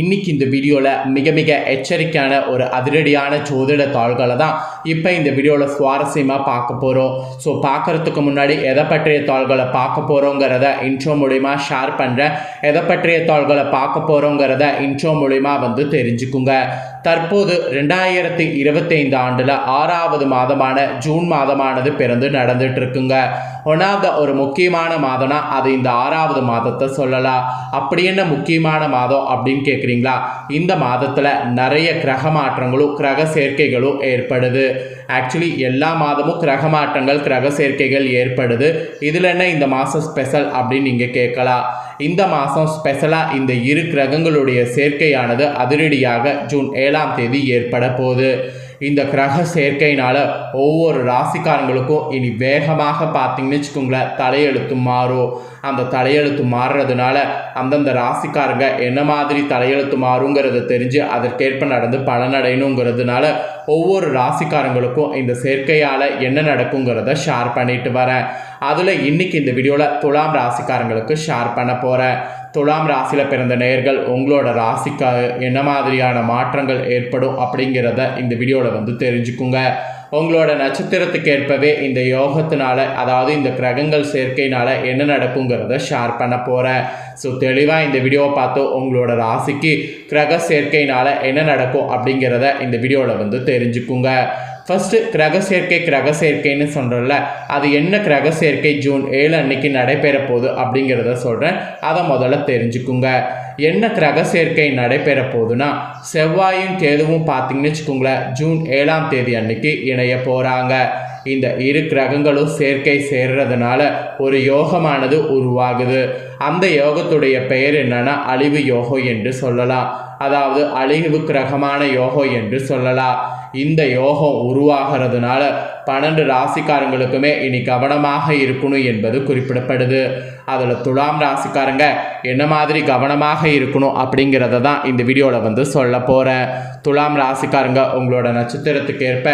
இன்னைக்கு இந்த வீடியோவில் மிக மிக எச்சரிக்கையான ஒரு அதிரடியான ஜோதிட தாள்களை தான் இப்போ இந்த வீடியோவில் சுவாரஸ்யமாக பார்க்க போகிறோம் ஸோ பார்க்குறதுக்கு முன்னாடி எதை பற்றிய தாள்களை பார்க்க போகிறோங்கிறத இன்ட்ரோ மூலிமா ஷேர் பண்ணுறேன் எதை பற்றிய தாள்களை பார்க்க போகிறோங்கிறத இன்ட்ரோ மூலிமா வந்து தெரிஞ்சுக்குங்க. தற்போது ரெண்டாயிரத்தி இருபத்தைந்து ஆண்டில் ஆறாவது மாதமான ஜூன் மாதமானது பிறந்து நடந்துட்டு இருக்குங்க ஒன்றாவது ஒரு முக்கியமான மாதம்னா அது இந்த ஆறாவது மாதத்தை சொல்லலாம். அப்படி என்ன முக்கியமான மாதம் அப்படின்னு கேட்குறீங்களா இந்த மாதத்தில் நிறைய கிரக மாற்றங்களும் கிரக சேர்க்கைகளும் ஏற்படுது. ஆக்சுவலி எல்லா மாதமும் கிரக மாற்றங்கள் கிரக சேர்க்கைகள் ஏற்படுது. இதில் என்ன இந்த மாதம் ஸ்பெஷல் அப்படின்னு நீங்கள் கேட்கலாம். இந்த மாதம் ஸ்பெஷலாக இந்த இரு கிரகங்களுடைய சேர்க்கையானது அதிரடியாக ஜூன் ஏழாம் தேதி ஏற்பட போகுது. இந்த கிரக சேர்க்கையினால ஒவ்வொரு ராசிக்காரங்களுக்கும் இனி வேகமாக பார்த்தீங்கன்னு வச்சுக்கோங்களேன் தலையெழுத்து மாறும். அந்த தலையெழுத்து மாறுறதுனால அந்தந்த ராசிக்காரங்க என்ன மாதிரி தலையெழுத்து மாறுங்கிறத தெரிஞ்சு அதற்கேற்ப நடந்து பலனடையணுங்கிறதுனால ஒவ்வொரு ராசிக்காரங்களுக்கும் இந்த சேர்க்கையால் என்ன நடக்குங்கிறத ஷேர் பண்ணிட்டு வரேன். அதில் இன்னைக்கு இந்த வீடியோவில் துலாம் ராசிக்காரங்களுக்கு ஷேர் பண்ண போகிறேன் துலாம் ராசியில் பிறந்த நேயர்கள் உங்களோட ராசிக்கு என்ன மாதிரியான மாற்றங்கள் ஏற்படும் அப்படிங்கிறத இந்த வீடியோவில் வந்து தெரிஞ்சுக்குங்க. உங்களோட நட்சத்திரத்துக்கு ஏற்பவே இந்த யோகத்தினால அதாவது இந்த கிரகங்கள் சேர்க்கையினால என்ன நடக்குங்கிறத ஷேர் பண்ண போகிறேன் ஸோ தெளிவாக இந்த வீடியோவை பார்த்து உங்களோட ராசிக்கு கிரக சேர்க்கையினால என்ன நடக்கும் அப்படிங்கிறத இந்த வீடியோவில் வந்து தெரிஞ்சுக்குங்க. ஃபஸ்ட்டு கிரக சேர்க்கை கிரக சேர்க்கைன்னு சொல்கிறோம்ல அது என்ன கிரக சேர்க்கை? ஜூன் ஏழு அன்னைக்கு நடைபெற போகுது அப்படிங்கிறத சொல்கிறேன் அதை முதல்ல தெரிஞ்சுக்குங்க. என்ன கிரக சேர்க்கை நடைபெற போகுதுன்னா செவ்வாயும் கேதுவும் பார்த்தீங்கன்னு வச்சுக்கோங்களேன் ஜூன் ஏழாம் தேதி அன்னைக்கு இணைய போகிறாங்க இந்த இரு கிரகங்களும் சேர்க்கை சேர்றதுனால ஒரு யோகமானது உருவாகுது. அந்த யோகத்துடைய பெயர் என்னன்னா அழிவு யோகம் என்று சொல்லலாம். அதாவது அழிவு கிரகமான யோகம் என்று சொல்லலாம். இந்த யோகம் உருவாகிறதுனால பன்னெண்டு ராசிக்காரங்களுக்குமே இனி கவனமாக இருக்கணும் என்பது குறிப்பிடப்படுது. அதில் துலாம் ராசிக்காரங்க என்ன மாதிரி கவனமாக இருக்கணும் அப்படிங்கிறத தான் இந்த வீடியோவில் வந்து சொல்ல போகிறேன் துலாம் ராசிக்காரங்க உங்களோட நட்சத்திரத்துக்கு ஏற்ப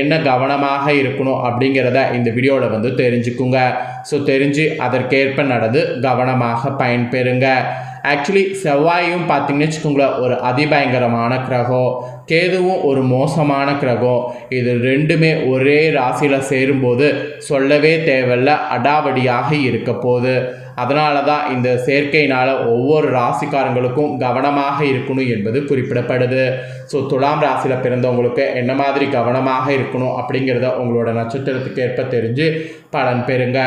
என்ன கவனமாக இருக்கணும் அப்படிங்கிறத இந்த வீடியோவில் வந்து தெரிஞ்சுக்குங்க. ஸோ தெரிஞ்சு அதற்கேற்ப நடந்து கவனமாக பயன்பெறுங்க. ஆக்சுவலி செவ்வாயும் பார்த்தீங்கன்னு வச்சுக்கோங்களேன் ஒரு அதிபயங்கரமான கிரகம் கேதுவும் ஒரு மோசமான கிரகம். இது ரெண்டுமே ஒரே ராசியில் சேரும்போது சொல்லவே தேவையில்ல அடாவடியாக இருக்க போகுது. அதனால தான் இந்த சேர்க்கையினால் ஒவ்வொரு ராசிக்காரங்களுக்கும் கவனமாக இருக்கணும் என்பது குறிப்பிடப்படுது. ஸோ துலாம் ராசியில் பிறந்தவங்களுக்கு என்ன மாதிரி கவனமாக இருக்கணும் அப்படிங்கிறத உங்களோட நட்சத்திரத்துக்கு ஏற்ப தெரிஞ்சு பலன் பெறுங்க.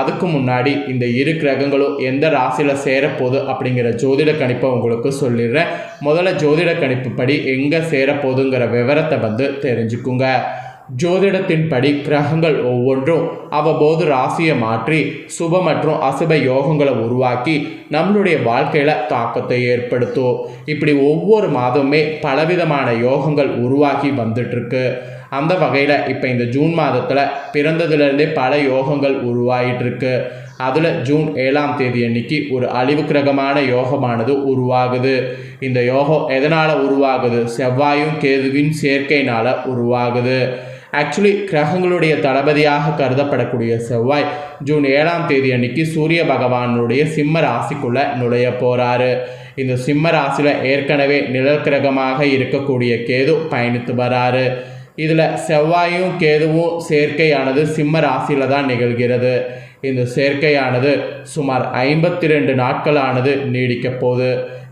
அதுக்கு முன்னாடி இந்த இரு கிரகங்களும் எந்த ராசியில் சேரப்போகுது அப்படிங்கிற ஜோதிட கணிப்பை உங்களுக்கு சொல்லிடுறேன். முதல்ல ஜோதிட கணிப்பு படி எங்கே சேரப்போகுதுங்கிற விவரத்தை வந்து தெரிஞ்சுக்குங்க. ஜோதிடத்தின்படி கிரகங்கள் ஒவ்வொன்றும் அவ்வப்போது ராசியை மாற்றி சுப மற்றும் அசுப யோகங்களை உருவாக்கி நம்மளுடைய வாழ்க்கையில் தாக்கத்தை ஏற்படுத்தும். இப்படி ஒவ்வொரு மாதமுமே பலவிதமான யோகங்கள் உருவாகி வந்துட்டுருக்கு. அந்த வகையில் இப்போ இந்த ஜூன் மாதத்தில் பிறந்ததுலேருந்தே பல யோகங்கள் உருவாகிட்டுருக்கு அதில் ஜூன் ஏழாம் தேதி அன்னைக்கு ஒரு அழிவு கிரகமான யோகமானது உருவாகுது. இந்த யோகம் எதனால் உருவாகுது? செவ்வாயும் கேதுவின் சேர்க்கையினால் உருவாகுது. ஆக்சுவலி கிரகங்களுடைய தளபதியாக கருதப்படக்கூடிய செவ்வாய் ஜூன் ஏழாம் தேதி அன்னைக்கு சூரிய பகவானுடைய சிம்ம ராசிக்குள்ளே நுழைய போகிறாரு இந்த சிம்ம ராசியில் ஏற்கனவே நிழல் கிரகமாக இருக்கக்கூடிய கேது பயணித்து வராரு. இதில் செவ்வாயும் கேதுவும் சேர்க்கையானது சிம்ம ராசியில் தான் நிகழ்கிறது. இந்த சேர்க்கையானது சுமார் ஐம்பத்தி ரெண்டு நாட்களானது நீடிக்க போகுது.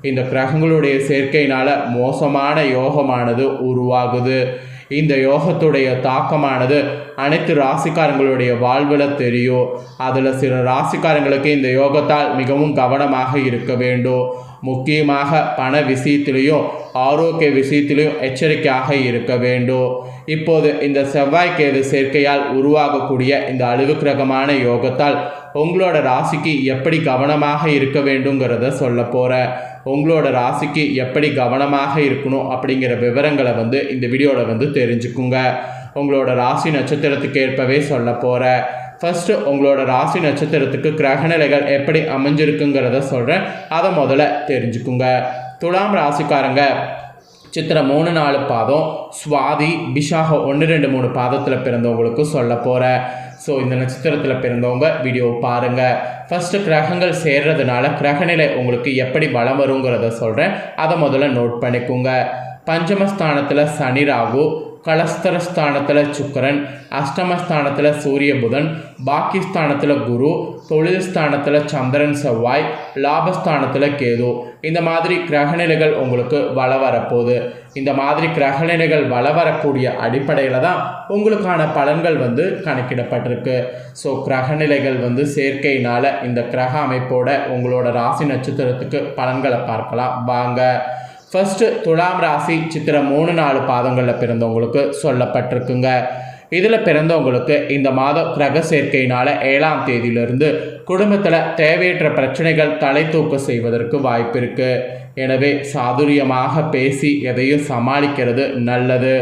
இந்த கிரகங்களுடைய சேர்க்கையினால் மோசமான யோகமானது உருவாகுது. இந்த யோகத்துடைய தாக்கமானது அனைத்து ராசிக்காரங்களுடைய வாழ்வில் தெரியும். அதில் சில ராசிக்காரங்களுக்கு இந்த யோகத்தால் மிகவும் கவனமாக இருக்க வேண்டும். முக்கியமாக பண விஷயத்திலையும் ஆரோக்கிய விஷயத்திலையும் எச்சரிக்கையாக இருக்க வேண்டும். இப்போது இந்த செவ்வாய்க்கேது சேர்க்கையால் உருவாகக்கூடிய இந்த அழிவு கிரகமான யோகத்தால் உங்களோட ராசிக்கு எப்படி கவனமாக இருக்க வேண்டுங்கிறத சொல்ல போகிறேன் உங்களோட ராசிக்கு எப்படி கவனமாக இருக்கணும் அப்படிங்கிற விவரங்களை வந்து இந்த வீடியோவில் வந்து தெரிஞ்சுக்குங்க. உங்களோட ராசி நட்சத்திரத்துக்கு ஏற்பவே சொல்ல போகிறேன் ஃபஸ்ட்டு உங்களோட ராசி நட்சத்திரத்துக்கு கிரகநிலைகள் எப்படி அமைஞ்சிருக்குங்கிறத சொல்கிறேன் அதை முதல்ல தெரிஞ்சுக்குங்க. துலாம் ராசிக்காரங்க சித்திரை மூணு நாலு பாதம். சுவாதி பிஷாக ஒன்று ரெண்டு மூணு பாதத்தில் பிறந்தவங்களுக்கு சொல்ல போகிறேன் ஸோ இந்த நட்சத்திரத்தில் பிறந்தவங்க வீடியோ பாருங்கள் ஃபஸ்ட்டு கிரகங்கள் சேர்றதுனால கிரகநிலை உங்களுக்கு எப்படி பலம் வருங்கிறத சொல்கிறேன் அதை முதல்ல நோட் பண்ணிக்கோங்க. பஞ்சமஸ்தானத்தில் சனி ராகு கலஸ்தரஸ்தானத்தில் சுக்கரன் அஷ்டமஸ்தானத்தில் சூரிய புதன் பாக்கிஸ்தானத்தில் குரு தொழில் ஸ்தானத்தில் சந்திரன் செவ்வாய் லாபஸ்தானத்தில் கேது. இந்த மாதிரி கிரகநிலைகள் உங்களுக்கு வள வரப்போகுது. இந்த மாதிரி கிரகநிலைகள் வள வரக்கூடிய அடிப்படையில் தான் உங்களுக்கான பலன்கள் வந்து கணக்கிடப்பட்டிருக்கு. ஸோ கிரகநிலைகள் வந்து சேர்க்கையினால் இந்த கிரக அமைப்போட உங்களோட ராசி நட்சத்திரத்துக்கு பலன்களை பார்க்கலாம். வாங்க. ஃபஸ்ட்டு துலாம் ராசி சித்திரம் மூணு நாலு பாதங்களில் பிறந்தவங்களுக்கு சொல்லப்பட்டிருக்குங்க. இதில் பிறந்தவங்களுக்கு இந்த மாதம் கிரக சேர்க்கையினால் ஏழாம் தேதியிலிருந்து குடும்பத்தில் தேவையற்ற பிரச்சனைகள் தலை தூக்க செய்வதற்கு வாய்ப்பு இருக்குது எனவே சாதுரியமாக பேசி எதையும் சமாளிக்கிறது நல்லது.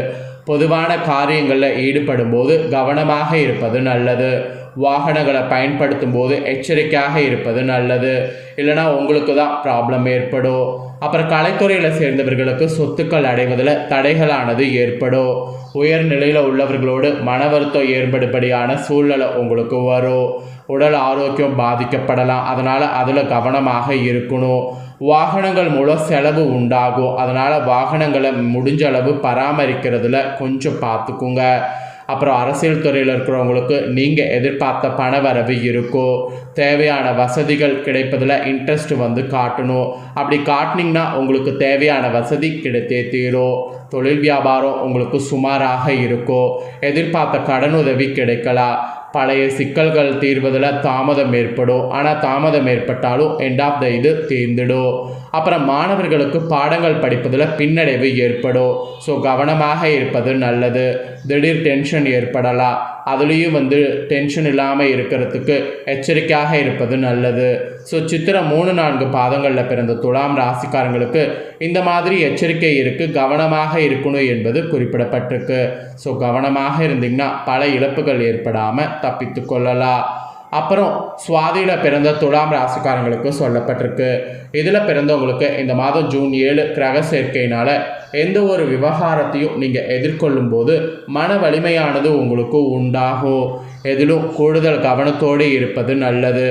பொதுவான காரியங்களில் ஈடுபடும் போது கவனமாக இருப்பது நல்லது. வாகனங்களை பயன்படுத்தும் போது எச்சரிக்கையாக இருப்பது நல்லது. இல்லைனா உங்களுக்கு தான் ப்ராப்ளம் ஏற்படும். அப்புறம் கலைத்துறையில் சேர்ந்தவர்களுக்கு சொத்துக்கள் அடைவதில் தடைகளானது ஏற்படும். உயர்நிலையில் உள்ளவர்களோடு மன வருத்தம் ஏற்படும்படியான சூழ்நிலை உங்களுக்கு வரும். உடல் ஆரோக்கியம் பாதிக்கப்படலாம். அதனால் அதில் கவனமாக இருக்கணும். வாகனங்கள் மூலம் செலவு உண்டாகும். அதனால் வாகனங்களை முடிஞ்ச அளவு பராமரிக்கிறதுல கொஞ்சம் பார்த்துக்குங்க. அப்புறம் அரசியல் துறையில் இருக்கிறவங்களுக்கு நீங்கள் எதிர்பார்த்த பண வரவு இருக்கோ தேவையான வசதிகள் கிடைப்பதில் இன்ட்ரெஸ்ட் வந்து காட்டணும். அப்படி காட்டினீங்கன்னா உங்களுக்கு தேவையான வசதி கிடைத்தே தீரும். தொழில் வியாபாரம் உங்களுக்கு சுமாராக இருக்கும். எதிர்பார்த்த கடனுதவி கிடைக்கலாம். பழைய சிக்கல்கள் தீர்வதில் தாமதம் ஏற்படும். ஆனால் தாமதம் ஏற்பட்டாலும் எண்ட் ஆஃப் த இது தீர்ந்துடும். அப்புறம் மாணவர்களுக்கு பாடங்கள் படிப்பதில் பின்னடைவு ஏற்படும். ஸோ கவனமாக இருப்பது நல்லது. திடீர் டென்ஷன் ஏற்படலாம். அதுலேயும் வந்து டென்ஷன் இல்லாமல் இருக்கிறதுக்கு எச்சரிக்கையாக இருப்பது நல்லது. ஸோ சித்திரம் மூணு நான்கு பாதங்களில் பிறந்த துலாம் ராசிக்காரங்களுக்கு இந்த மாதிரி எச்சரிக்கை இருக்குது கவனமாக இருக்கணும் என்பது குறிப்பிடப்பட்டிருக்கு. ஸோ கவனமாக இருந்தீங்கன்னா பல இழப்புகள் ஏற்படாமல் தப்பித்து கொள்ளலாம். அப்புறம் சுவாதியில் பிறந்த துலாம் ராசிக்காரங்களுக்கு சொல்லப்பட்டிருக்கு. இதில் பிறந்தவங்களுக்கு இந்த மாதம் ஜூன் ஏழு கிரக சேர்க்கையினால் எந்த ஒரு விவகாரத்தையும் நீங்கள் எதிர்கொள்ளும் போது மன வலிமையானது உங்களுக்கு உண்டாகும் எதிலும் கூடுதல் கவனத்தோடு இருப்பது நல்லது.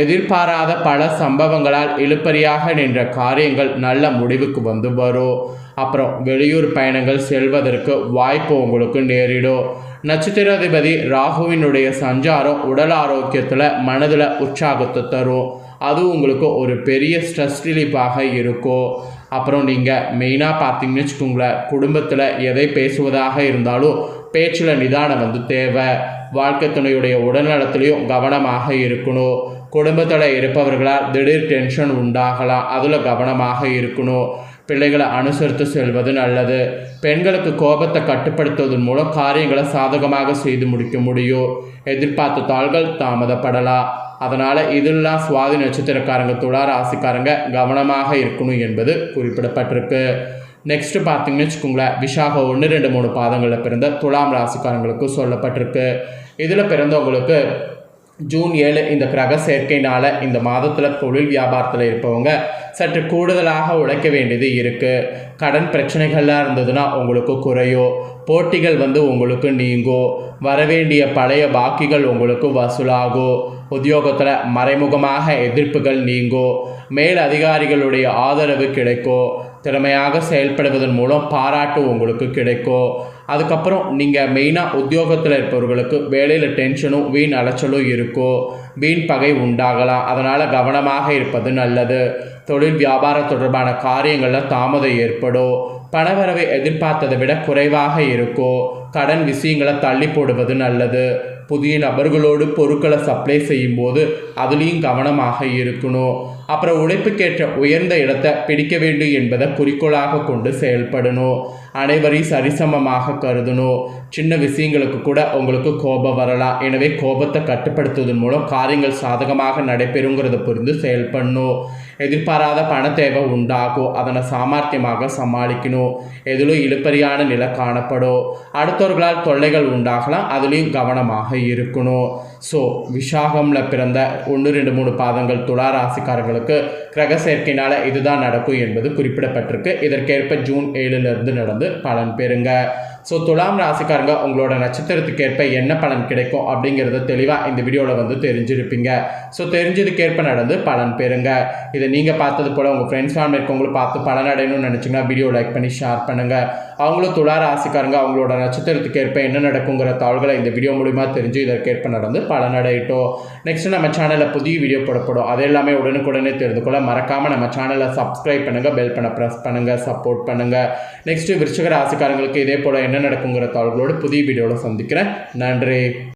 எதிர்பாராத பல சம்பவங்களால் இழுப்பறியாக நின்ற காரியங்கள் நல்ல முடிவுக்கு வந்து வரும் அப்புறம் வெளியூர் பயணங்கள் செல்வதற்கு வாய்ப்பு உங்களுக்கு நேரிடும் நட்சத்திராதிபதி ராகுவினுடைய சஞ்சாரம் உடல் ஆரோக்கியத்தில் மனதில் உற்சாகத்தை தரும். அது உங்களுக்கு ஒரு பெரிய ஸ்ட்ரெஸ் ரிலீஃபாக இருக்கும். அப்புறம் நீங்கள் மெயினாக பார்த்தீங்கன்னு வச்சுக்கோங்களேன் குடும்பத்தில் எதை பேசுவதாக இருந்தாலும் பேச்சில் நிதானம் வந்து தேவை. வாழ்க்கை துணையுடைய உடல்நலத்திலையும் கவனமாக இருக்கணும். குடும்பத்தில் இருப்பவர்களால் திடீர் டென்ஷன் உண்டாகலாம். அதில் கவனமாக இருக்கணும். பிள்ளைகளை அனுசரித்து செல்வது நல்லது. பெண்களுக்கு கோபத்தை கட்டுப்படுத்துவதன் மூலம் காரியங்களை சாதகமாக செய்து முடிக்க முடியும். எதிர்பார்த்த தாள்கள் தாமதப்படலாம். அதனால் இதெல்லாம் சுவாதி நட்சத்திரக்காரங்க துளா ராசிக்காரங்க கவனமாக இருக்கணும் என்பது குறிப்பிடப்பட்டிருக்கு. நெக்ஸ்ட் பார்த்தீங்கன்னு வச்சுக்கோங்களேன் விஷாக ஒன்று ரெண்டு மூணு பாதங்களில் பிறந்த துலாம் ராசிக்காரங்களுக்கு சொல்லப்பட்டிருக்கு. இதில் பிறந்தவங்களுக்கு ஜூன் ஏழு இந்த கிரக சேர்க்கையினால் இந்த மாதத்தில் தொழில் வியாபாரத்தில் இருப்பவங்க சற்று கூடுதலாக உழைக்க வேண்டியது இருக்குது கடன் பிரச்சனைகள்லாம் இருந்ததுன்னா உங்களுக்கு குறையும் போட்டிகள் வந்து உங்களுக்கு நீங்கோ வரவேண்டிய பழைய பாக்கிகள் உங்களுக்கு வசூலாகும் உத்தியோகத்தில் மறைமுகமாக எதிர்ப்புகள் நீங்கோ மேல் அதிகாரிகளுடைய ஆதரவு கிடைக்கும் திறமையாக செயல்படுவதன் மூலம் பாராட்டு உங்களுக்கு கிடைக்கும் அதுக்கப்புறம் நீங்கள் மெயினாக உத்தியோகத்தில் இருப்பவர்களுக்கு வேலையில் டென்ஷனும் வீண் அலைச்சலும் இருக்கும் வீண் பகை உண்டாகலாம். அதனால் கவனமாக இருப்பது நல்லது. தொழில் வியாபாரம் தொடர்பான காரியங்களில் தாமதம் ஏற்படும். பணவரவை எதிர்பார்த்ததை விட குறைவாக இருக்கும் கடன் விஷயங்களை தள்ளி போடுவது நல்லது. புதிய நபர்களோடு பொருட்களை சப்ளை செய்யும்போது அதுலேயும் கவனமாக இருக்கணும். அப்புறம் உழைப்புக்கேற்ற உயர்ந்த இடத்தை பிடிக்க வேண்டும் என்பதை குறிக்கோளாக கொண்டு செயல்படணும். அனைவரையும் சரிசமமாக கருதணும். சின்ன விஷயங்களுக்கு கூட உங்களுக்கு கோபம் வரலாம். எனவே கோபத்தை கட்டுப்படுத்துவதன் மூலம் காரியங்கள் சாதகமாக நடைபெறுங்கிறத புரிந்து செயல்படணும். எதிர்பாராத பண தேவை உண்டாகும். அதனை சாமர்த்தியமாக சமாளிக்கணும். எதிலும் இழுப்பறியான நிலை காணப்படும். அடுத்தவர்களால் தொல்லைகள் உண்டாகலாம். அதுலேயும் கவனமாக இருக்கணும். ஸோ விஷாகமில் பிறந்த ஒன்று ரெண்டு மூணு பாதங்கள் துளாராசிக்காரர்களுக்கு അവർക്ക് கிரக சேர்க்கையினால் இதுதான் நடக்கும் என்பது குறிப்பிடப்பட்டிருக்கு. இதற்கேற்ப ஜூன் ஏழுலேருந்து நடந்து பலன் பெறுங்க. ஸோ துலாம் ராசிக்காரங்க உங்களோட நட்சத்திரத்துக்கு ஏற்ப என்ன பலன் கிடைக்கும் அப்படிங்கிறத தெளிவாக இந்த வீடியோவில் வந்து தெரிஞ்சிருப்பீங்க. ஸோ தெரிஞ்சதுக்கேற்ப நடந்து பலன் பெறுங்க. இதை நீங்கள் பார்த்தது போல் உங்கள் ஃப்ரெண்ட்ஸ் ஃபேமிலி இருக்கவங்களும் பார்த்து பலன் அடையணும்னு நினச்சிங்கன்னா வீடியோ லைக் பண்ணி ஷேர் பண்ணுங்கள் அவங்களும் துலா ராசிக்காரங்க அவங்களோட நட்சத்திரத்துக்கு ஏற்ப என்ன நடக்குங்கிற தாள்களை இந்த வீடியோ மூலிமா தெரிஞ்சு இதற்கேற்ப நடந்து பலன் அடையட்டும். நெக்ஸ்ட் நம்ம சேனலில் புதிய வீடியோ போடப்படும். அது எல்லாமே உடனுக்குடனே தெரிந்து கொள்ள மறக்காமல் நம்ம சேனலை சப்ஸ்கிரைப் பண்ணுங்கள் பெல் பண்ண ப்ரெஸ் பண்ணுங்கள் சப்போர்ட் பண்ணுங்கள் நெக்ஸ்ட்டு விருச்சிக ராசிக்காரங்களுக்கு இதே போல் என்ன நடக்குங்கிற தாள்களோடு புதிய வீடியோவில் சந்திக்கிறேன். நன்றி.